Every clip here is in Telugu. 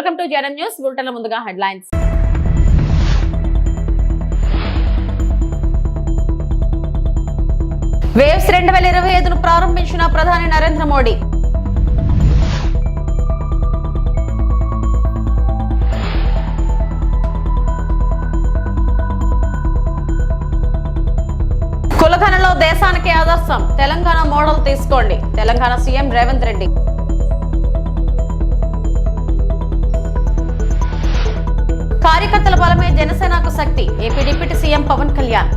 Welcome to Janam news bulletin ముందుగా హెడ్లైన్స్. వేవ్స్ రెండు వేల ఇరవై ఐదును ప్రారంభించిన ప్రధాని నరేంద్ర మోడీ. కులధనలో దేశానికి ఆదర్శం. తెలంగాణ మోడల్ తీసుకోండి. తెలంగాణ సీఎం రేవంత్ రెడ్డి. కార్యకర్తల బలమే జనసేనకు శక్తి. AP deputy CM Pawan Kalyan.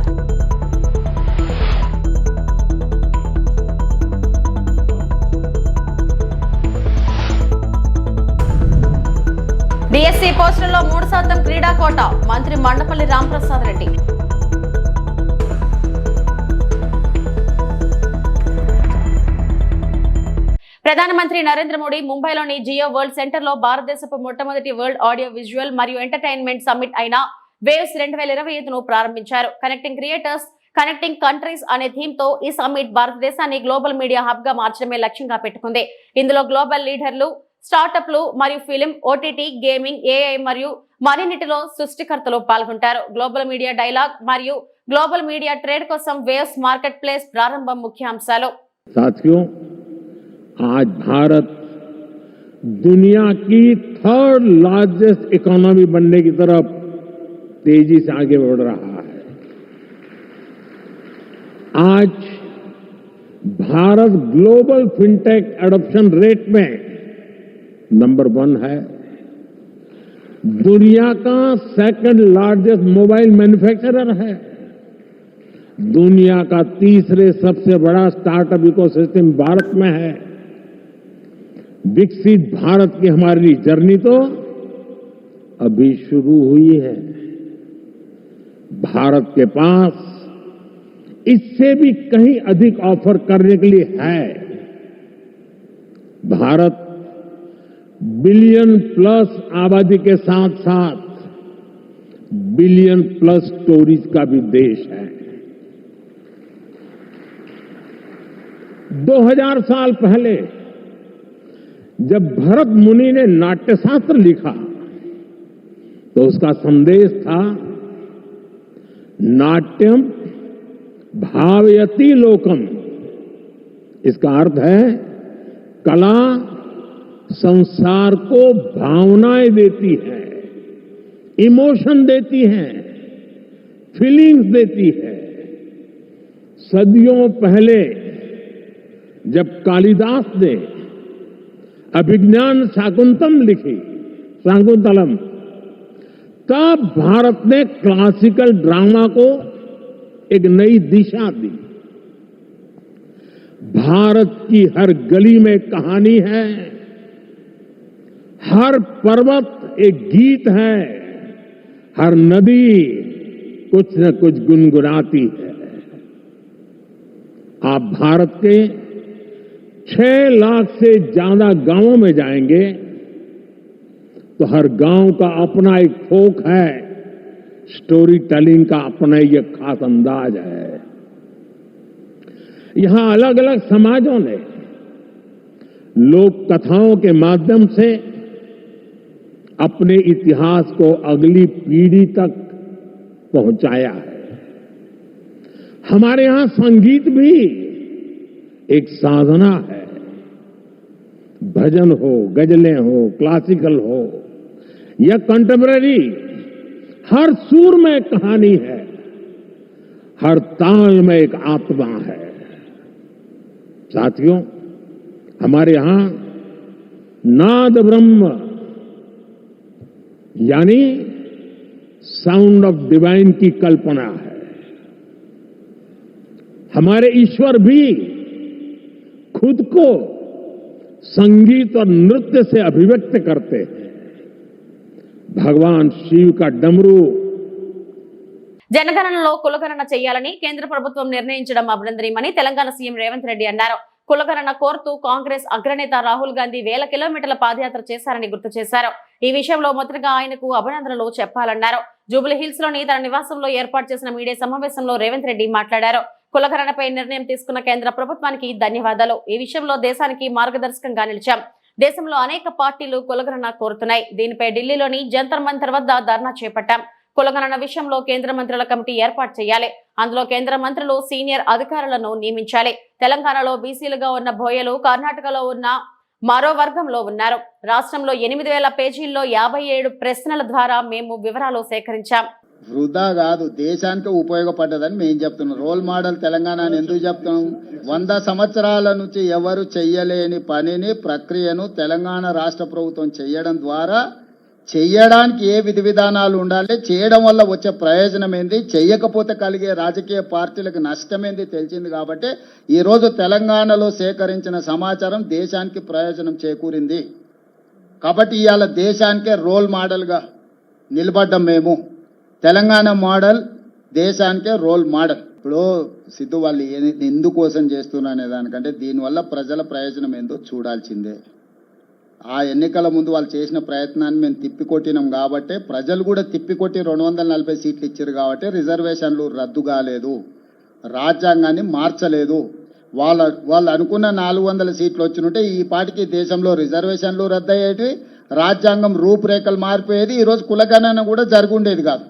DSC పోస్టుల్లో మూడు శాతం క్రీడా కోట మంత్రి మండపల్లి రాంప్రసాద్ రెడ్డి. ప్రధానమంత్రి నరేంద్ర మోడీ ముంబైలోని జియో వరల్డ్ సెంటర్లో భారతదేశపు మొట్టమొదటి వరల్డ్ ఆడియో విజువల్ మరియు ఎంటర్టైన్మెంట్ సమ్మిట్ అయిన వేవ్స్ రెండు వేల ఇరవై ఐదును ప్రారంభించారు. కనెక్టింగ్ క్రియేటర్స్ కనెక్టింగ్ కంట్రీస్ అనే థీమ్తో ఈ సమ్మిట్ భారతదేశాన్ని గ్లోబల్ మీడియా హబ్గా మార్చడమే లక్ష్యంగా పెట్టుకుంది. ఇందులో గ్లోబల్ లీడర్లు స్టార్టప్లు మరియు ఫిలిం ఓటీటీ గేమింగ్ ఏఐ మరియు మరిన్నిటిలో సృష్టికర్తలు పాల్గొంటారు. గ్లోబల్ మీడియా డైలాగ్ మరియు గ్లోబల్ మీడియా ట్రేడ్ కోసం వేవ్స్ మార్కెట్ ప్లేస్ ప్రారంభం ముఖ్య అంశాలు आज भारत दुनिया की थर्ड लार्जेस्ट इकोनॉमी बनने की तरफ़ तेज़ी से आगे बढ़ रहा है। आज Bharat global fintech adoption rate में नंबर वन है। दुनिया का सेकंड लार्जेस्ट मोबाइल मैन्युफैक्चरर है। दुनिया का तीसरे सबसे बड़ा स्टार्टअप इकोसिस्टम भारत में है। विकसित भारत की हमारी जर्नी तो अभी शुरू हुई है। भारत के पास इससे भी कहीं अधिक ऑफ़र करने के लिए है। भारत बिलियन प्लस आबादी के साथ साथ बिलियन प्लस स्टोरीज का भी देश है। 2000 साल पहले जब भरत मुनि ने नाट्यशास्त्र लिखा तो उसका संदेश था, नाट्यम भावयति लोकम। इसका अर्थ है, कला संसार को भावनाएँ देती है, इमोशन देती है, फीलिंग्स देती है। सदियों पहले जब कालिदास ने अभिज्ञान शाकुंतम लिखी। शाकुंतलम तब भारत ने क्लासिकल ड्रामा को एक नई दिशा दी? भारत की हर गली में कहानी है, हर पर्वत एक गीत है, हर नदी कुछ न कुछ गुनगुनाती है। आप भारत के छह लाख से ज़्यादा गाँवों में जाएँगे तो हर गाँव का अपना एक फोक है। स्टोरी टेलिंग का अपना ही एक खास अंदाज है। यहाँ अलग अलग समाजों ने लोक कथाओं के माध्यम से अपने इतिहास को अगली पीढ़ी तक पहुँचाया है। हमारे यहाँ संगीत भी एक साधना है। भजन हो, गजलें हो क्लासिकल हो, या कंटेम्पररी हर सुर में कहानी है। हर ताल में एक आत्मा है। साथियों, हमारे यहाँ नाद ब्रह्म, यानी साउंड ऑफ़ डिवाइन की कल्पना है। हमारे ईश्वर भी खुद को संगीत और नृत्य से अभिव्यक्त करते हैं भगवान शिव का डमरू జనగణనలో కులగణన చేయాలని కేంద్ర ప్రభుత్వం నిర్ణయించడం అభినందనీయమని తెలంగాణ సీఎం రేవంత్ రెడ్డి అన్నారు కులగణన కోరుతూ కాంగ్రెస్ అగ్రనేత రాహుల్ గాంధీ వేల కిలోమీటర్ల పాదయాత్ర చేశారని గుర్తు చేశారు ఈ విషయంలో మొదటగా ఆయనకు అభినందనలు చెప్పాలన్నారు జూబ్లీ హిల్స్ లోని తన నివాసంలో ఏర్పాటు చేసిన మీడియా సమావేశంలో రేవంత్ రెడ్డి మాట్లాడారు కులగణనపై నిర్ణయం తీసుకున్న కేంద్ర ప్రభుత్వానికి ధన్యవాదాలు. ఈ విషయంలో దేశానికి మార్గదర్శకంగా నిలిచాం. దేశంలో అనేక పార్టీలు కులగణన కోరుతున్నాయి. దీనిపై ఢిల్లీలోని జంతర్ మంతర్ వద్ద ధర్నా చేపట్టాం. కులగణన విషయంలో కేంద్ర మంత్రుల కమిటీ ఏర్పాటు చేయాలి. అందులో కేంద్ర మంత్రులు సీనియర్ అధికారులను నియమించాలి. తెలంగాణలో బీసీలుగా ఉన్న బోయలు కర్ణాటకలో ఉన్న మరో వర్గంలో ఉన్నారు. రాష్ట్రంలో ఎనిమిది వేల పేజీల్లో యాభై ఏడు ప్రశ్నల ద్వారా మేము వివరాలు సేకరించాం. వృధా కాదు. దేశానికి ఉపయోగపడ్డదని మేము చెప్తున్నాం. రోల్ మోడల్ తెలంగాణ అని ఎందుకు చెప్తున్నాం? వంద సంవత్సరాల నుంచి ఎవరు చెయ్యలేని పనిని ప్రక్రియను తెలంగాణ రాష్ట్ర ప్రభుత్వం చేయడం ద్వారా చెయ్యడానికి ఏ విధి విధానాలు ఉండాలి చేయడం వల్ల వచ్చే ప్రయోజనం ఏంది చెయ్యకపోతే కలిగే రాజకీయ పార్టీలకు నష్టం ఏంది తెలిసింది కాబట్టి ఈరోజు తెలంగాణలో సేకరించిన సమాచారం దేశానికి ప్రయోజనం చేకూరింది. కాబట్టి ఇవాళ దేశానికే రోల్ మోడల్గా నిలబడ్డం మేము. తెలంగాణ మోడల్ దేశానికే రోల్ మోడల్. ఇప్పుడు సిద్ధు వాళ్ళు ఎందుకోసం చేస్తున్నారు అనే దానికంటే దీనివల్ల ప్రజల ప్రయోజనం ఏందో చూడాల్సిందే. ఆ ఎన్నికల ముందు వాళ్ళు చేసిన ప్రయత్నాన్ని మేము తిప్పికొట్టినాం కాబట్టి ప్రజలు కూడా తిప్పికొట్టి రెండు వందల నలభై సీట్లు ఇచ్చారు కాబట్టి రిజర్వేషన్లు రద్దు కాలేదు. రాజ్యాంగాన్ని మార్చలేదు. వాళ్ళ వాళ్ళు అనుకున్న నాలుగు వందల సీట్లు వచ్చినట్టే ఈ పాటికి దేశంలో రిజర్వేషన్లు రద్దయ్యేటివి రాజ్యాంగం రూపురేఖలు మారిపోయేది ఈరోజు కులగణన కూడా జరుగుండేది కాదు.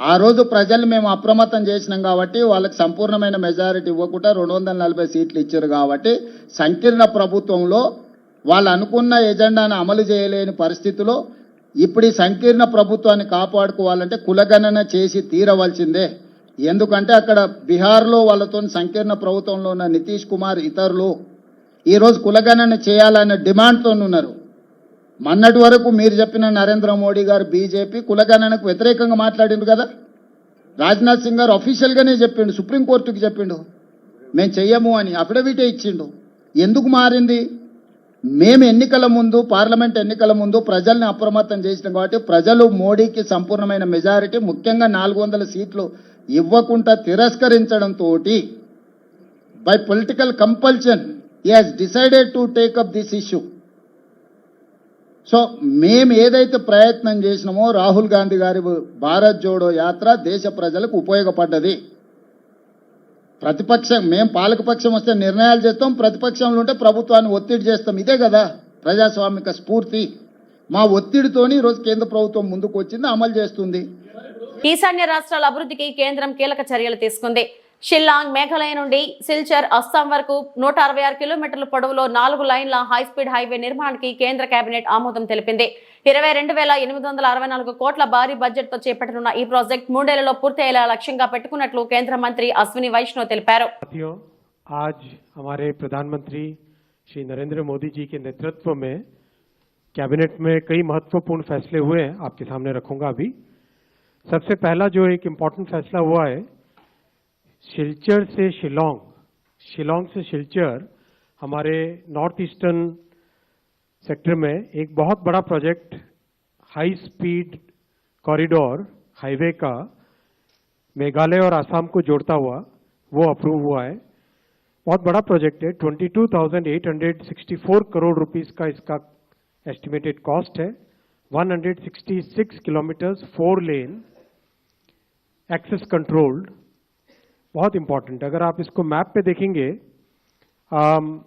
ఆ రోజు ప్రజల్ని మేము అప్రమత్తం చేసినాం కాబట్టి వాళ్ళకి సంపూర్ణమైన మెజారిటీ ఇవ్వకుండా రెండు వందల నలభై సీట్లు ఇచ్చారు కాబట్టి సంకీర్ణ ప్రభుత్వంలో వాళ్ళు అనుకున్న ఎజెండాను అమలు చేయలేని పరిస్థితిలో ఇప్పుడు ఈ సంకీర్ణ ప్రభుత్వాన్ని కాపాడుకోవాలంటే కులగణన చేసి తీరవలసిందే. ఎందుకంటే అక్కడ బీహార్లో వాళ్ళతో సంకీర్ణ ప్రభుత్వంలో ఉన్న నితీష్ కుమార్ ఇతరులు. ఈరోజు కులగణన చేయాలనే డిమాండ్తో ఉన్నారు మొన్నటి వరకు మీరు చెప్పిన నరేంద్ర మోడీ గారు బీజేపీ కులగణనకు వ్యతిరేకంగా మాట్లాడిండు కదా? రాజ్నాథ్ సింగ్ గారు అఫీషియల్గానే చెప్పిండు సుప్రీంకోర్టుకి చెప్పిండు. మేము చెయ్యము అని అఫిడవిటే ఇచ్చిండు. ఎందుకు మారింది? మేము ఎన్నికల ముందు పార్లమెంట్ ఎన్నికల ముందు ప్రజల్ని అప్రమత్తం చేసినాం కాబట్టి ప్రజలు మోడీకి సంపూర్ణమైన మెజారిటీ ముఖ్యంగా నాలుగు వందల సీట్లు ఇవ్వకుండా తిరస్కరించడంతో by political compulsion he has decided to take up this issue so మేము ఏదైతే ప్రయత్నం చేసినామో రాహుల్ గాంధీ గారి భారత్ జోడో యాత్ర దేశ ప్రజలకు ఉపయోగపడ్డది. ప్రతిపక్షం మేము పాలకపక్షం వస్తే నిర్ణయాలు చేస్తాం ప్రతిపక్షంలో ఉంటే ప్రభుత్వాన్ని ఒత్తిడి చేస్తాం. ఇదే కదా ప్రజాస్వామిక స్ఫూర్తి. మా ఒత్తిడితోని ఈరోజు కేంద్ర ప్రభుత్వం ముందుకు వచ్చింది అమలు చేస్తుంది. ఈశాన్య రాష్ట్రాల అభివృద్ధికి కేంద్రం కీలక చర్యలు తీసుకుంది. షిల్లాంగ్ మేఘాలయ నుండి సిల్చర్ అస్సాం వరకు నూట అరవై ఆరు కిలోమీటర్ల పొడవులో నాలుగు లైన్ల హై స్పీడ్ హైవే నిర్మాణానికి కేంద్ర కేబినెట్ ఆమోదం తెలిపింది ఇరవై రెండు వేల ఎనిమిది వందల అరవై నాలుగు కోట్ల భారీ బడ్జెట్ తో చేపట్టనున్న ఈ ప్రాజెక్ట్ మూడేళ్లలో పూర్తయ్యేలా లక్ష్యంగా పెట్టుకున్నట్లు కేంద్ర మంత్రి అశ్విని వైష్ణవ్ తెలిపారు साथियों आज हमारे प्रधानमंत्री श्री नरेंद्र मोदी जी के नेतृत्व में कैबिनेट में कई महत्वपूर्ण फैसले हुए हैं आपके सामने रखूंगा अभी सबसे पहला जो एक इम्पोर्टेंट फैसला हुआ है शिलचर से शिलोंग शिलोंग से शिलचर हमारे नॉर्थ ईस्टर्न सेक्टर में एक बहुत बड़ा project high speed corridor highway का मेघालय और आसाम को जोड़ता हुआ वो अप्रूव हुआ है। बहुत बड़ा प्रोजेक्ट है 22,864 करोड़ रुपीस का इसका एस्टिमेटेड कॉस्ट है। 166 kilometres four lane access controlled बहुत इंपॉर्टेंट अगर आप इसको मैप पे देखेंगे आम,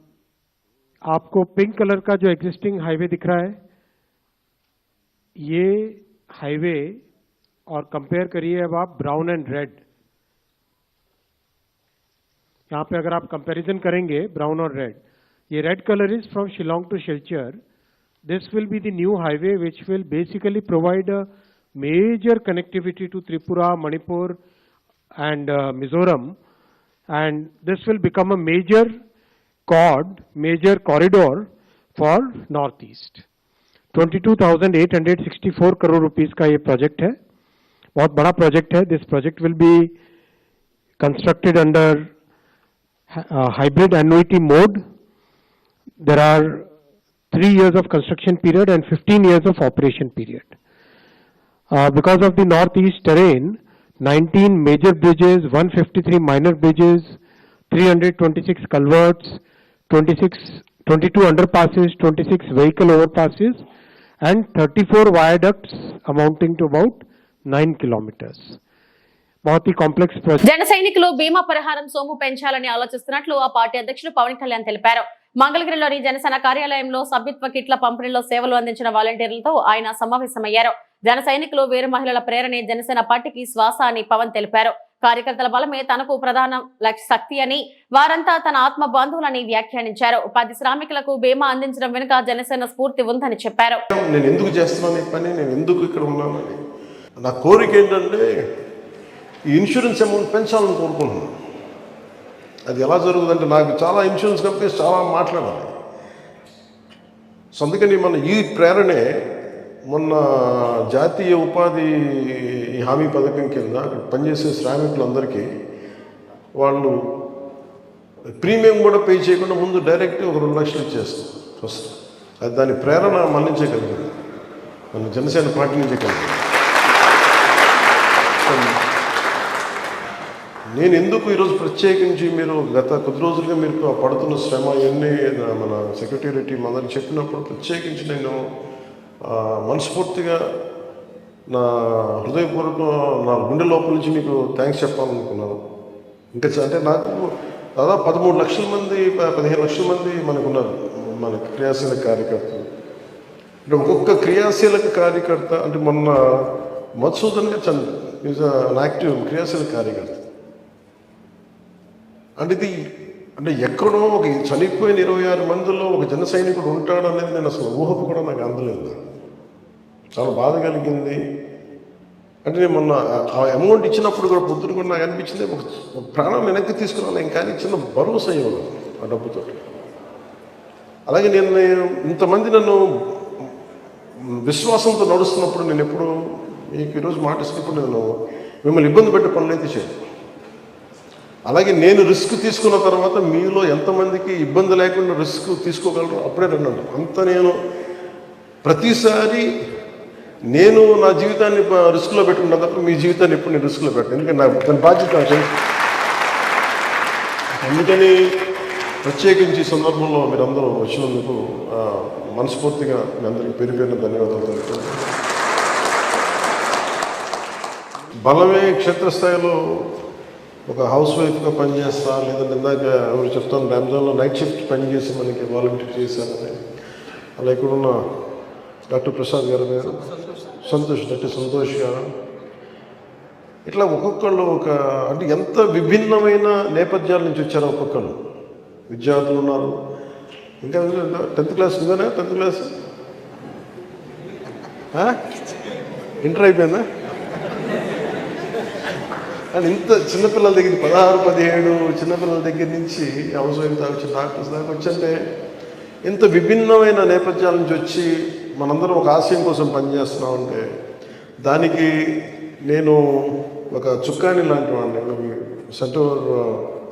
आपको पिंक कलर का जो एग्जिस्टिंग हाईवे दिख रहा है ये हाईवे और कंपेयर करिए अब आप ब्राउन एंड रेड यहाँ पे अगर आप कंपैरिजन करेंगे ब्राउन और रेड ये red colour is from Shillong to Silchar this will be the new highway which will basically provide a major connectivity to Tripura, Manipur, and uh, Mizoram, and this will become a major chord, major corridor for Northeast. 22,864 crore rupees का ये प्रोजेक्ट है बहुत बड़ा प्रोजेक्ट है this project will be constructed under uh, hybrid annuity mode. There are three years of construction period and 15 years of operation period. Uh, because of the northeast terrain, 19 major bridges, 153 minor bridges, 326 culverts, 26, 22 underpasses, 26 vehicle overpasses, and 34 viaducts amounting to about 9 kilometers. జన సైనికులు బీమా పరిహారం సోము పెంచాలని ఆలోచిస్తున్నట్లు ఆ పార్టీ అధ్యక్షుడు పవన్ కళ్యాణ్ తెలిపారు మంగళగిరిలోని జనసేన కార్యాలయంలో సభ్యత్వ కిట్ల పంపిణీలో సేవలు అందించిన వాలంటీర్లతో ఆయన సమావేశమయ్యారు జన సైనికులు వీర మహిళల ప్రేరణే జనసేన పార్టీకి శ్వాస అని పవన్ తెలిపారు. కార్యకర్తల బలమే తనకు ప్రధాన లక్ష్య శక్తి అని వారంతా తన ఆత్మ బంధువులని వ్యాఖ్యానించారు. ఉపాధి శ్రామికులకు బీమా అందించడం వెనుక జనసేన స్ఫూర్తి ఉందని చెప్పారు. నేను ఎందుకు చేస్తున్నాను పని? నేను ఎందుకు ఇక్కడ ఉన్నానని. నా కోరిక ఏంటంటే ఈ ఇన్సూరెన్స్ అమౌంట్ పెంచాలని కోరుకుంటున్నాను. అది ఎలా జరుగుతుందంటే నాకు చాలా ఇన్సూరెన్స్ కంపెనీస్ చాలా మాట్లాడాలి. సో అందుకని మన ఈ ప్రేరణే మొన్న జాతీయ ఉపాధి హామీ పథకం కింద పనిచేసే శ్రామికులందరికీ వాళ్ళు ప్రీమియం కూడా పే చేయకుండా ముందు డైరెక్ట్ ఒక రెండు లక్షలు ఇచ్చేస్తాం ఫస్ట్ అది దాని ప్రేరణ మన నుంచే కలిగింది మన జనసేన పార్టీ నుంచే కలిగింది నేను ఎందుకు ఈరోజు ప్రత్యేకించి మీరు గత కొద్ది రోజులుగా మీరు పడుతున్న శ్రమ ఇవన్నీ మన సెక్రటేరియట్ మదర్ చెప్పినప్పుడు ప్రత్యేకించి నేను మనస్ఫూర్తిగా నా హృదయపూర్వక నా గుండె లోపల నుంచి మీకు థ్యాంక్స్ చెప్పాలనుకున్నాను. ఇంకా అంటే నాకు దాదాపు పదమూడు లక్షల మంది ప- పదిహేను లక్షల మంది మనకున్నారు మన క్రియాశీల కార్యకర్తలు. అంటే ఒక్కొక్క క్రియాశీలక కార్యకర్త అంటే మొన్న Madhusudan Chandra is an active క్రియాశీల కార్యకర్త. అంటే ఇది అంటే ఎక్కడో ఒక చనిపోయిన ఇరవై ఆరు మందిలో ఒక జన సైనికుడు ఉంటాడు అనేది నేను అసలు ఊహకు కూడా నాకు అందలేదు. చాలా బాధ కలిగింది. అంటే నేను మొన్న ఆ అమౌంట్ ఇచ్చినప్పుడు కూడా పొద్దున కూడా నాకు అనిపించింది ఒక ప్రాణం వెనక్కి తీసుకురావాలి ఇంకా చిన్న భరోసా ఇవ్వను ఆ డబ్బుతో. అలాగే నేను నేను ఇంతమంది నన్ను విశ్వాసంతో నడుస్తున్నప్పుడు నేను ఎప్పుడు మీకు ఈరోజు మాట ఇస్తున్నప్పుడు నేను మిమ్మల్ని ఇబ్బంది పెట్టే పనులైతే చేయను. అలాగే నేను రిస్క్ తీసుకున్న తర్వాత మీలో ఎంతమందికి ఇబ్బంది లేకుండా రిస్క్ తీసుకోగలరు అప్పుడే రెండు అంత నేను ప్రతిసారి నేను నా జీవితాన్ని రిస్క్లో పెట్టుకున్న తప్ప మీ జీవితాన్ని ఎప్పుడు నేను రిస్క్లో పెట్టాను. ఎందుకంటే నాకు దాని బాధ్యత తెలుసు. అందుకని ప్రత్యేకించి సందర్భంలో మీరందరూ వచ్చినందుకు మనస్ఫూర్తిగా మీ అందరికీ పేరు పేరున ధన్యవాదాలు తెలుపుతున్నాను బలమే క్షేత్రస్థాయిలో ఒక హౌస్ వైఫ్గా పనిచేస్తా లేదంటే ఇందాక ఎవరు చెప్తాను రంజాన్లో నైట్ షిఫ్ట్ పనిచేసి మనకి వాలంటీర్ చేశానని అలా ఇక్కడున్న డాక్టర్ ప్రసాద్ గారు గారు సంతోష్ డాక్టర్ సంతోష్ ఇట్లా ఒక్కొక్కళ్ళు ఒక అంటే ఎంత విభిన్నమైన నేపథ్యాల నుంచి వచ్చారో ఒక్కొక్కళ్ళు. విద్యార్థులు ఉన్నారు. ఇంకా టెన్త్ క్లాస్ ఉందనే టెన్త్ క్లాస్? ఇంటర్ అయిపోయిందా? కానీ ఇంత చిన్నపిల్లల దగ్గర పదహారు పదిహేడు చిన్నపిల్లల దగ్గర నుంచి అవసరం దాకా వచ్చి డాక్టర్స్ దాకా వచ్చంటే ఇంత విభిన్నమైన నేపథ్యాల నుంచి వచ్చి మనందరం ఒక ఆశయం కోసం పనిచేస్తున్నామంటే దానికి నేను ఒక చుక్కాని లాంటి వాడిని సెంటర్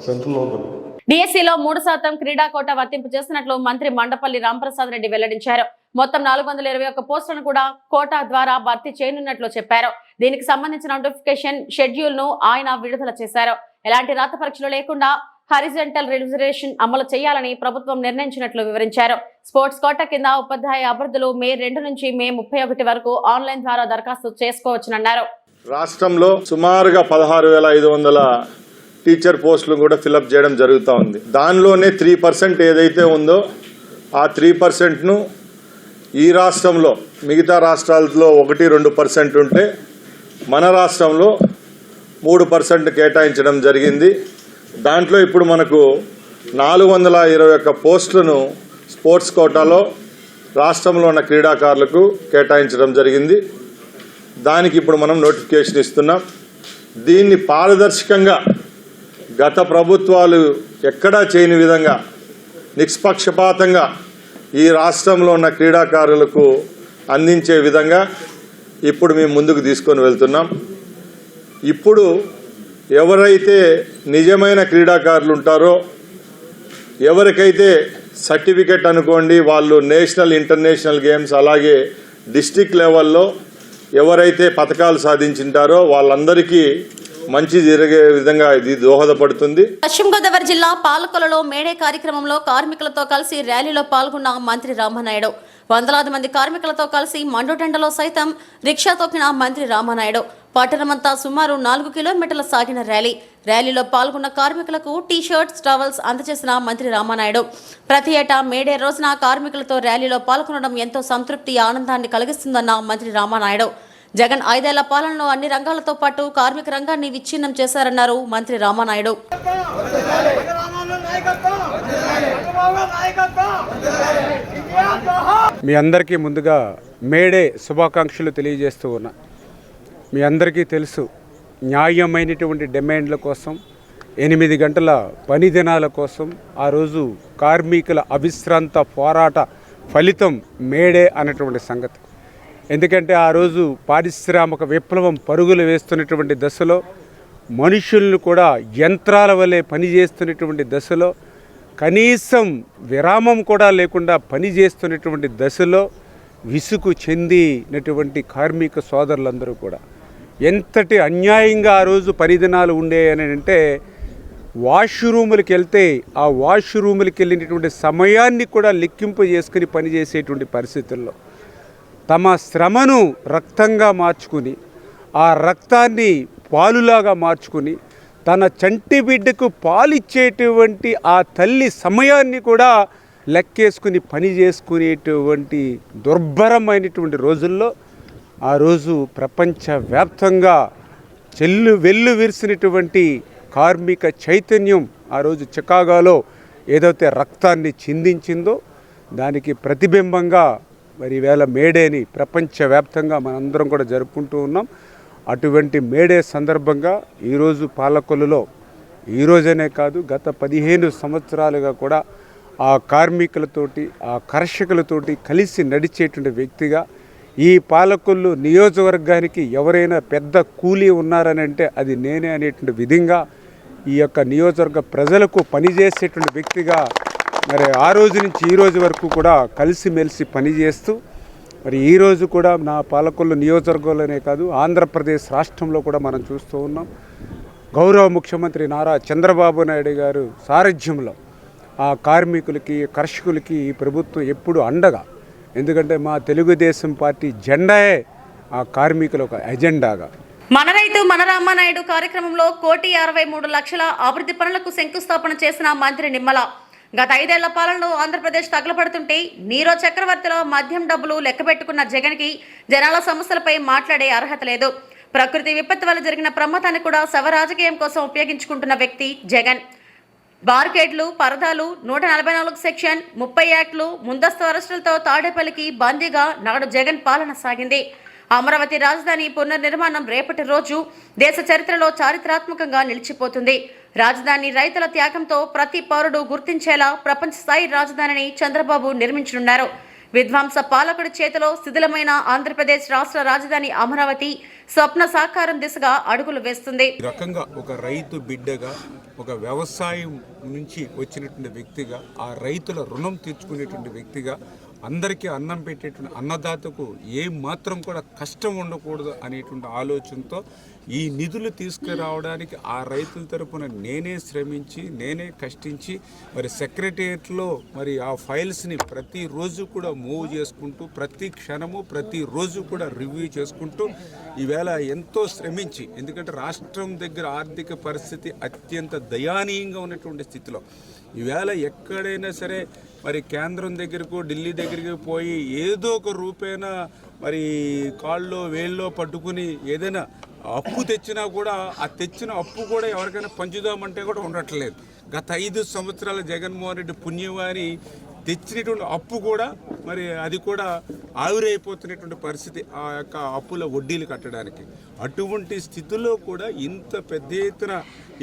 సెంట్రల్లో ఉంటాను. డిఎస్సిలో మూడు శాతం క్రీడా కోట వర్తింపు చేసినట్లు మంత్రి మండపల్లి రాంప్రసాద్ రెడ్డి వెల్లడించారు. మొత్తం నాలుగు వందల ఇరవై ఒక్క పోస్టులను కూడా కోటా ద్వారా భర్తీ చేయనున్నట్లు చెప్పారు. దీనికి సంబంధించిన నోటిఫికేషన్ షెడ్యూల్ను ఆయన విడుదల చేశారు. ఎలాంటి రాత పరీక్షలు లేకుండా హరిజెంటల్ రిజర్వేషన్ అమలు చేయాలని ప్రభుత్వం నిర్ణయించినట్లు వివరించారు. స్పోర్ట్స్ కోట కింద ఉపాధ్యాయ అభ్యర్థులు మే రెండు నుంచి మే ముప్పై ఒకటి వరకు ఆన్లైన్ ద్వారా దరఖాస్తు చేసుకోవచ్చునన్నారు. రాష్ట్రంలో సుమారుగా పదహారు వేల ఐదు వందల టీచర్ పోస్టులు కూడా ఫిలప్ చేయడం జరుగుతూ ఉంది. దానిలోనే త్రీ పర్సెంట్ ఏదైతే ఉందో ఆ త్రీ పర్సెంట్ను ఈ రాష్ట్రంలో మిగతా రాష్ట్రాలలో ఒకటి రెండు పర్సెంట్ ఉంటే మన రాష్ట్రంలో మూడు పర్సెంట్ కేటాయించడం జరిగింది. దాంట్లో ఇప్పుడు మనకు నాలుగు వందల ఇరవై ఒక్క పోస్టులను స్పోర్ట్స్ కోటాలో రాష్ట్రంలో ఉన్న క్రీడాకారులకు కేటాయించడం జరిగింది. దానికి ఇప్పుడు మనం నోటిఫికేషన్ ఇస్తున్నాం. దీన్ని పారదర్శకంగా గత ప్రభుత్వాలు ఎక్కడా చేయని విధంగా నిష్పక్షపాతంగా ఈ రాష్ట్రంలో ఉన్న క్రీడాకారులకు అందించే విధంగా ఇప్పుడు మేము ముందుకు తీసుకొని వెళ్తున్నాం. ఇప్పుడు ఎవరైతే నిజమైన క్రీడాకారులు ఉంటారో ఎవరికైతే సర్టిఫికెట్ అనుకోండి వాళ్ళు నేషనల్ ఇంటర్నేషనల్ గేమ్స్ అలాగే డిస్టిక్ లెవెల్లో ఎవరైతే పథకాలు సాధించింటారో వాళ్ళందరికీ మంచి జరిగే విధంగా ఇది దోహదపడుతుంది. పశ్చిమ గోదావరి జిల్లా పాలకొలలో మేడే కార్యక్రమంలో కార్మికులతో కలిసి ర్యాలీలో పాల్గొన్న మంత్రి రామనాయుడు. వందలాది మంది కార్మికులతో కలిసి మండుటెండలో సైతం రిక్షా తొక్కిన మంత్రి రామానాయుడు. పట్టణమంతా సుమారు నాలుగు కిలోమీటర్ల సాగిన ర్యాలీ. ర్యాలీలో పాల్గొన్న కార్మికులకు టీ షర్ట్స్ టవల్స్ అందజేసిన మంత్రి రామానాయుడు. ప్రతి ఏటా మేడే రోజున కార్మికులతో ర్యాలీలో పాల్గొనడం ఎంతో సంతృప్తి ఆనందాన్ని కలిగిస్తుందన్న మంత్రి రామానాయుడు. జగన్ ఐదేళ్ళ పాలనలో అన్ని రంగాలతో పాటు కార్మిక రంగాన్ని విచ్ఛిన్నం చేశారన్నారు మంత్రి రామానాయుడు. మీ అందరికీ ముందుగా మేడే శుభాకాంక్షలు తెలియజేస్తూ ఉన్నా. మీ అందరికీ తెలుసు న్యాయమైనటువంటి డిమాండ్ల కోసం ఎనిమిది గంటల పని దినాల కోసం ఆ రోజు కార్మికుల అవిశ్రాంత పోరాట ఫలితం మేడే అన్నటువంటి సంగతి. ఎందుకంటే ఆ రోజు పారిశ్రామిక విప్లవం పరుగులు వేస్తున్నటువంటి దశలో మనుషులను కూడా యంత్రాల వలె పనిచేస్తున్నటువంటి దశలో కనీసం విరామం కూడా లేకుండా పనిచేస్తున్నటువంటి దశలో విసుగు చెందినటువంటి కార్మిక సోదరులందరూ కూడా. ఎంతటి అన్యాయంగా ఆ రోజు పరిదినాలు ఉండేయని అంటే వాష్రూములకి వెళ్తే ఆ వాష్రూములకి వెళ్ళినటువంటి సమయాన్ని కూడా లెక్కింపు చేసుకుని పనిచేసేటువంటి పరిస్థితుల్లో. తమ శ్రమను రక్తంగా మార్చుకుని ఆ రక్తాన్ని పాలులాగా మార్చుకుని తన చంటి బిడ్డకు పాలిచ్చేటువంటి ఆ తల్లి సమయాన్ని కూడా లెక్కేసుకుని పని చేసుకునేటువంటి దుర్భరమైనటువంటి రోజుల్లో ఆ రోజు ప్రపంచవ్యాప్తంగా చెల్లు వెల్లు విరిసినటువంటి కార్మిక చైతన్యం ఆ రోజు చికాగోలో ఏదైతే రక్తాన్ని చిందించిందో దానికి ప్రతిబింబంగా మరి ఈవేళ మేడేని ప్రపంచవ్యాప్తంగా మనందరం కూడా జరుపుకుంటూ ఉన్నాం. అటువంటి మేడే సందర్భంగా ఈరోజు పాలకొల్లులో ఈరోజనే కాదు గత పదిహేను సంవత్సరాలుగా కూడా ఆ కార్మికులతోటి ఆ కర్షకులతోటి కలిసి నడిచేటువంటి వ్యక్తిగా ఈ పాలకొల్లు నియోజకవర్గానికి ఎవరైనా పెద్ద కూలీ ఉన్నారని అంటే అది నేనే అనేటువంటి విధంగా ఈ యొక్క నియోజకవర్గ ప్రజలకు పనిచేసేటువంటి వ్యక్తిగా మరి ఆ రోజు నుంచి ఈ రోజు వరకు కూడా కలిసిమెలిసి పనిచేస్తూ మరి ఈ రోజు కూడా నా పాలకొల్లు నియోజకవర్గంలోనే కాదు ఆంధ్రప్రదేశ్ రాష్ట్రంలో కూడా మనం చూస్తూ ఉన్నాం. గౌరవ ముఖ్యమంత్రి నారా చంద్రబాబు నాయుడు గారు సారథ్యంలో ఆ కార్మికులకి కర్షకులకి ఈ ప్రభుత్వం ఎప్పుడు అండగా. ఎందుకంటే మా తెలుగుదేశం పార్టీ జెండాయే ఆ కార్మికుల ఒక ఎజెండాగా. మన రైతు మన రామానాయుడు కార్యక్రమంలో కోటి అరవై మూడు లక్షల అభివృద్ధి పనులకు శంకుస్థాపన చేసిన మంత్రి నిమ్మల. గత ఐదేళ్ళ పాలనలో ఆంధ్రప్రదేశ్ తగలపడుతుంటే నీరో చక్రవర్తిలో మద్యం డబ్బులు లెక్కబెట్టుకున్న జగన్కి జనాల సమస్యలపై మాట్లాడే అర్హత లేదు. ప్రకృతి విపత్తు వల్ల జరిగిన ప్రమాదాన్ని కూడా శవ రాజకీయం కోసం ఉపయోగించుకుంటున్న వ్యక్తి జగన్. బార్కేడ్లు పరదాలు నూట నలభై నాలుగు సెక్షన్ ముప్పై యాక్ట్లు ముందస్తు అరెస్టులతో తాడేపల్లికి బందీగా నాడు జగన్ పాలన సాగింది. అమరావతి రాజధాని పునర్నిర్మాణం రేపటి రోజు దేశ చరిత్రలో చారిత్రాత్మకంగా నిలిచిపోతుంది. రాజధాని రైతుల త్యాగంతో ప్రతి పౌరుడు గుర్తించేలా ప్రపంచ స్థాయి రాజధానిని చంద్రబాబు నిర్మించనున్నారు. విధ్వంస పాలకుడి చేతిలో శిథిలమైన ఆంధ్రప్రదేశ్ రాష్ట్ర రాజధాని అమరావతి స్వప్న సాకారం దిశగా అడుగులు వేస్తుంది. రకంగా ఒక రైతు బిడ్డగా ఒక వ్యవసాయం నుంచి వచ్చినటువంటి వ్యక్తిగా ఆ రైతుల రుణం తీర్చుకునేటువంటి వ్యక్తిగా అందరికీ అన్నం పెట్టేటువంటి అన్నదాతకు ఏ మాత్రం కూడా కష్టం ఉండకూడదు అనేటువంటి ఆలోచనతో ఈ నిధులు తీసుకురావడానికి ఆ రైతుల తరపున నేనే శ్రమించి నేనే కష్టించి మరి సెక్రటేరియట్లో మరి ఆ ఫైల్స్ని ప్రతిరోజు కూడా మూవ్ చేసుకుంటూ ప్రతి క్షణము ప్రతిరోజు కూడా రివ్యూ చేసుకుంటూ ఈవేళ ఎంతో శ్రమించి ఎందుకంటే రాష్ట్రం దగ్గర ఆర్థిక పరిస్థితి అత్యంత దయానీయంగా ఉన్నటువంటి స్థితిలో. ఈవేళ ఎక్కడైనా సరే మరి కేంద్రం దగ్గరకు ఢిల్లీ దగ్గరికి పోయి ఏదో ఒక రూపేణా మరి కాళ్ళలో వేళ్ళలో పట్టుకుని ఏదైనా అప్పు తెచ్చినా కూడా ఆ తెచ్చిన అప్పు కూడా ఎవరికైనా పంచుదామంటే కూడా ఉండట్లేదు. గత ఐదు సంవత్సరాల జగన్మోహన్ రెడ్డి పుణ్యవారి తెచ్చినటువంటి అప్పు కూడా మరి అది కూడా ఆవిరైపోతున్నటువంటి పరిస్థితి ఆ యొక్క అప్పుల వడ్డీలు కట్టడానికి. అటువంటి స్థితిలో కూడా ఇంత పెద్ద ఎత్తున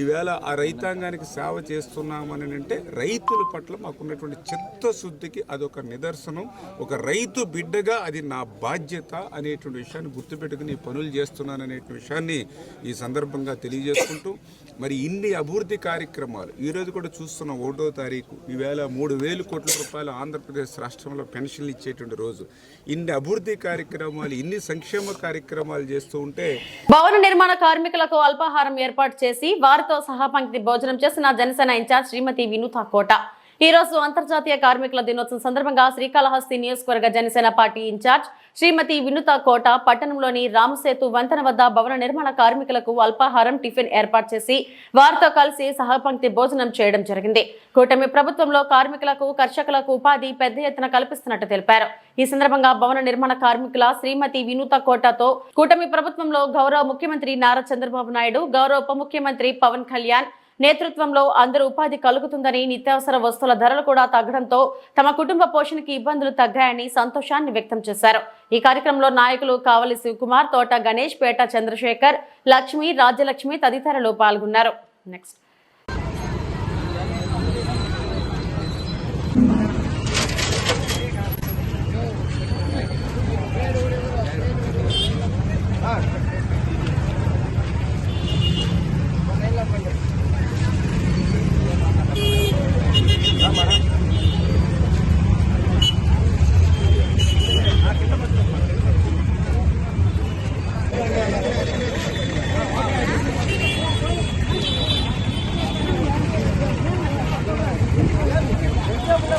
ఈవేళ ఆ రైతాంగానికి సేవ చేస్తున్నామని అంటే రైతుల పట్ల మాకున్నటువంటి చిత్తశుద్ధికి అదొక నిదర్శనం. ఒక రైతు బిడ్డగా అది నా బాధ్యత అనేటువంటి విషయాన్ని గుర్తుపెట్టుకుని పనులు చేస్తున్నాననేటువంటి విషయాన్ని ఈ సందర్భంగా తెలియజేసుకుంటూ మరి ఇన్ని అభివృద్ధి కార్యక్రమాలు ఈరోజు కూడా చూస్తున్న ఒకటో తారీఖు. ఈవేళ మూడు వేలు కోట్ల రూపాయలు ఆంధ్రప్రదేశ్ రాష్ట్రంలో పెన్షన్లు ఇచ్చేటువంటి రోజు. ఇన్ని అభివృద్ధి కార్యక్రమాలు ఇన్ని సంక్షేమ కార్యక్రమాలు చేస్తూ ఉంటే భవన నిర్మాణ కార్మికులకు అల్పాహారం ఏర్పాటు చేసి వారితో సహా పంక్తి భోజనం చేసిన జనసేన ఇన్ఛార్జ్ శ్రీమతి వినూత కోట. ఈ రోజు అంతర్జాతీయ కార్మికుల దినోత్సవం సందర్భంగా శ్రీకాళహస్తి నియోజకవర్గ జనసేన పార్టీ ఇన్ఛార్జ్ శ్రీమతి వినుత కోట పట్టణంలోని రామసేతు వంతెన వద్ద భవన నిర్మాణ కార్మికులకు అల్పాహారం టిఫిన్ ఏర్పాటు చేసి వారితో కలిసి సహపంక్తి భోజనం చేయడం జరిగింది. కూటమి ప్రభుత్వంలో కార్మికులకు కర్షకులకు ఉపాధి పెద్ద ఎత్తున కల్పిస్తున్నట్టు తెలిపారు. ఈ సందర్భంగా భవన నిర్మాణ కార్మికుల శ్రీమతి వినూత కోటతో కూటమి ప్రభుత్వంలో గౌరవ ముఖ్యమంత్రి నారా చంద్రబాబు నాయుడు గౌరవ ఉప ముఖ్యమంత్రి పవన్ కళ్యాణ్ నేతృత్వంలో అందరూ ఉపాధి కలుగుతుందని నిత్యావసర వస్తువుల ధరలు కూడా తగ్గడంతో తమ కుటుంబ పోషణకి ఇబ్బందులు తగ్గాయని సంతోషాన్ని వ్యక్తం చేశారు. ఈ కార్యక్రమంలో నాయకులు కావలి శివకుమార్ తోట గణేష్ పేట చంద్రశేఖర్ లక్ష్మి రాజ్యలక్ష్మి తదితరులు పాల్గొన్నారు. నెక్స్ట్.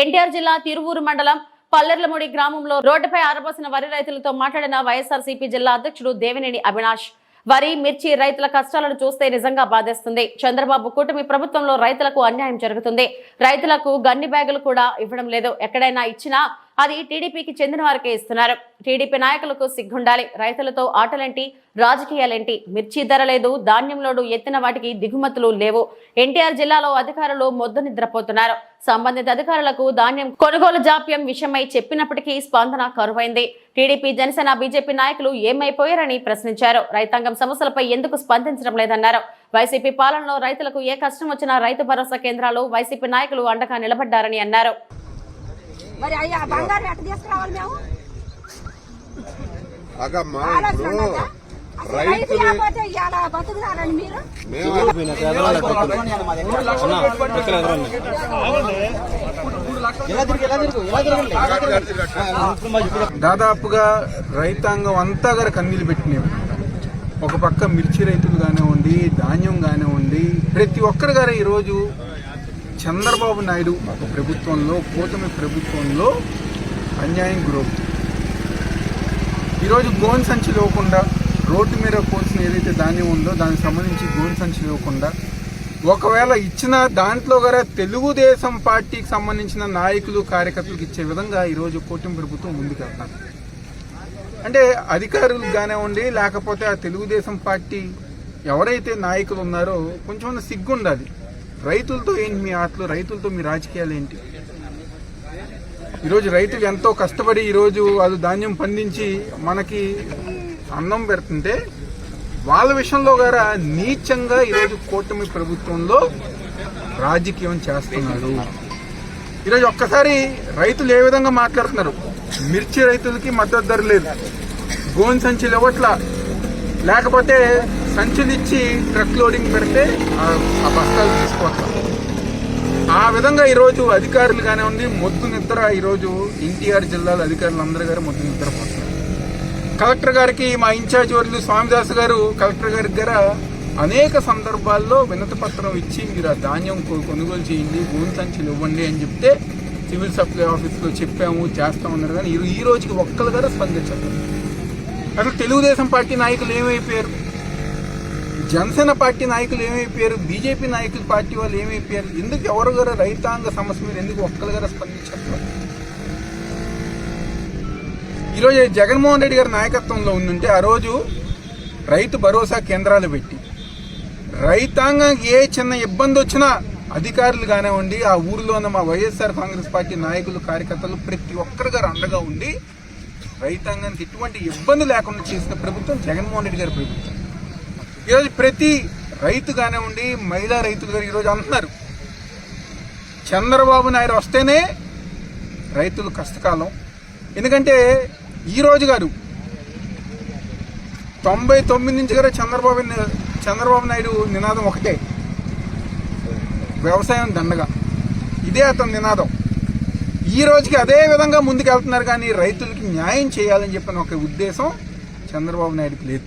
ఎన్టీఆర్ జిల్లా తిరువూరు మండలం పల్లెర్లమూడి గ్రామంలో రోడ్డుపై ఆరబోసిన వరి రైతులతో మాట్లాడిన వైఎస్ఆర్సీపీ జిల్లా అధ్యక్షుడు దేవినేని అవినాష్. వరి మిర్చి రైతుల కష్టాలను చూస్తే నిజంగా బాధేస్తుంది. చంద్రబాబు కూటమి ప్రభుత్వంలో రైతులకు అన్యాయం జరుగుతుంది. రైతులకు గన్ని బ్యాగులు కూడా ఇవ్వడం లేదు. ఎక్కడైనా ఇచ్చినా అది టీడీపీకి చెందిన వారికే ఇస్తున్నారు. టీడీపీ నాయకులకు సిగ్గుండాలి. రైతులతో ఆటలేంటి? రాజకీయాలేంటి? మిర్చి ధర లేదు. ధాన్యం లోడు ఎత్తిన వాటికి దిగుమతులు లేవు. ఎన్టీఆర్ జిల్లాలో అధికారులు మొద్దు నిద్రపోతున్నారు. సంబంధిత అధికారులకు ధాన్యం కొనుగోలు జాప్యం విషయమై చెప్పినప్పటికీ స్పందన కరువైంది. టీడీపీ జనసేన బీజేపీ నాయకులు ఏమైపోయారని ప్రశ్నించారు. రైతాంగం సమస్యలపై ఎందుకు స్పందించడం లేదన్నారు. వైసీపీ పాలనలో రైతులకు ఏ కష్టం వచ్చినా రైతు భరోసా కేంద్రాలు వైసీపీ నాయకులు అండగా నిలబడ్డారని అన్నారు. మరి అయ్యా బంగారం ఎట్ట తీసుకురావాలి మేము? అగమ్మా ఆలోచన ఇప్పుడు ఉన్నదా? అసలు రైతు రైతులు లేకపోతే ఇవాళ బతుకుతారని మీరు? దాదాపుగా రైతాంగం అంతా గారు కన్నీళ్ళు పెట్టినవి ఒక పక్క మిర్చి రైతులు కానివ్వండి ధాన్యం కానివ్వండి ప్రతి ఒక్కరు గారు ఈరోజు చంద్రబాబు నాయుడు ప్రభుత్వంలో కూటమి ప్రభుత్వంలో అన్యాయం గురవుతుంది ఈరోజు గోన్ సంచి ఇవ్వకుండా రోడ్డు మీద పోల్సిన ఏదైతే ధాన్యం ఉందో దానికి సంబంధించి గోన్ సంచి ఇవ్వకుండా ఒకవేళ ఇచ్చిన దాంట్లో కూడా తెలుగుదేశం పార్టీకి సంబంధించిన నాయకులు కార్యకర్తలకు ఇచ్చే విధంగా ఈరోజు కూటమి ప్రభుత్వం ముందుకెళ్తారు అంటే అధికారులు కానివ్వండి లేకపోతే ఆ తెలుగుదేశం పార్టీ ఎవరైతే నాయకులు ఉన్నారో కొంచెం సిగ్గుండాలి. రైతులతో ఏంటి మీ ఆటలు? రైతులతో మీ రాజకీయాలు ఏంటి? ఈరోజు రైతులు ఎంతో కష్టపడి ఈరోజు వాళ్ళు ధాన్యం పండించి మనకి అన్నం పెడుతుంటే వాళ్ళ విషయంలో గారా నీచంగా ఈరోజు కూటమి ప్రభుత్వంలో రాజకీయం చేస్తున్నారు. ఈరోజు ఒక్కసారి రైతులు ఏ విధంగా మాట్లాడుతున్నారు? మిర్చి రైతులకి మద్దతు ధర లేదు. గోన్ సంచులు ఇవ్వట్లా. లేకపోతే సంచులు ఇచ్చి ట్రక్ లోడింగ్ పెడితే ఆ- బస్తాలు తీసుకొస్తాం ఆ విధంగా ఈరోజు అధికారులు కానివ్వండి మొద్దు నిద్ర ఈరోజు ఎన్టీఆర్ జిల్లాలో అధికారులు అందరూ గారు మొద్దు నిద్రపోతున్నారు కలెక్టర్ గారికి మా ఇన్ఛార్జ్ వర్లు స్వామిదాస్ గారు కలెక్టర్ గారి దగ్గర అనేక సందర్భాల్లో వినతి పత్రం ఇచ్చి మీరు ఆ ధాన్యం కొనుగోలు చేయండి భూమి సంచులు ఇవ్వండి అని చెప్తే సివిల్ సప్లై ఆఫీస్లో చెప్పాము చేస్తామన్నారు కానీ ఈ- ఈ రోజుకి ఒక్కరు కూడా స్పందించారు అసలు తెలుగుదేశం పార్టీ నాయకులు ఏమైపోయారు? జనసేన పార్టీ నాయకులు ఏమైపోయారు బీజేపీ నాయకుల పార్టీ వాళ్ళు ఏమైపోయారు ఎందుకు ఎవరు గారు రైతాంగ సమస్య మీద ఎందుకు ఒక్కరు గారు స్పందించారు ఈరోజు జగన్మోహన్ రెడ్డి గారి నాయకత్వంలో ఉందంటే ఆ రోజు రైతు భరోసా కేంద్రాలు పెట్టి రైతాంగానికి ఏ చిన్న ఇబ్బంది వచ్చినా అధికారులు కానివ్వండి ఆ ఊరిలో ఉన్న మా వైఎస్ఆర్ కాంగ్రెస్ పార్టీ నాయకులు కార్యకర్తలు ప్రతి ఒక్కరి గారు అండగా ఉండి రైతాంగానికి ఎటువంటి ఇబ్బంది లేకుండా చేసిన ప్రభుత్వం జగన్మోహన్ రెడ్డి గారి ప్రభుత్వం. ఈరోజు ప్రతి రైతు కానివ్వండి మహిళా రైతులు గారు ఈరోజు అంటున్నారు. చంద్రబాబు నాయుడు వస్తేనే రైతులు కష్టకాలం. ఎందుకంటే ఈ రోజు గారు తొంభై తొమ్మిది నుంచి గారు చంద్రబాబు చంద్రబాబు నాయుడు నినాదం ఒకటే. వ్యవసాయం దండగా. ఇదే అతని నినాదం. ఈ రోజుకి అదే విధంగా ముందుకు వెళ్తున్నారు కానీ రైతులకి న్యాయం చేయాలని చెప్పిన ఒక ఉద్దేశం చంద్రబాబు నాయుడుకి లేదు.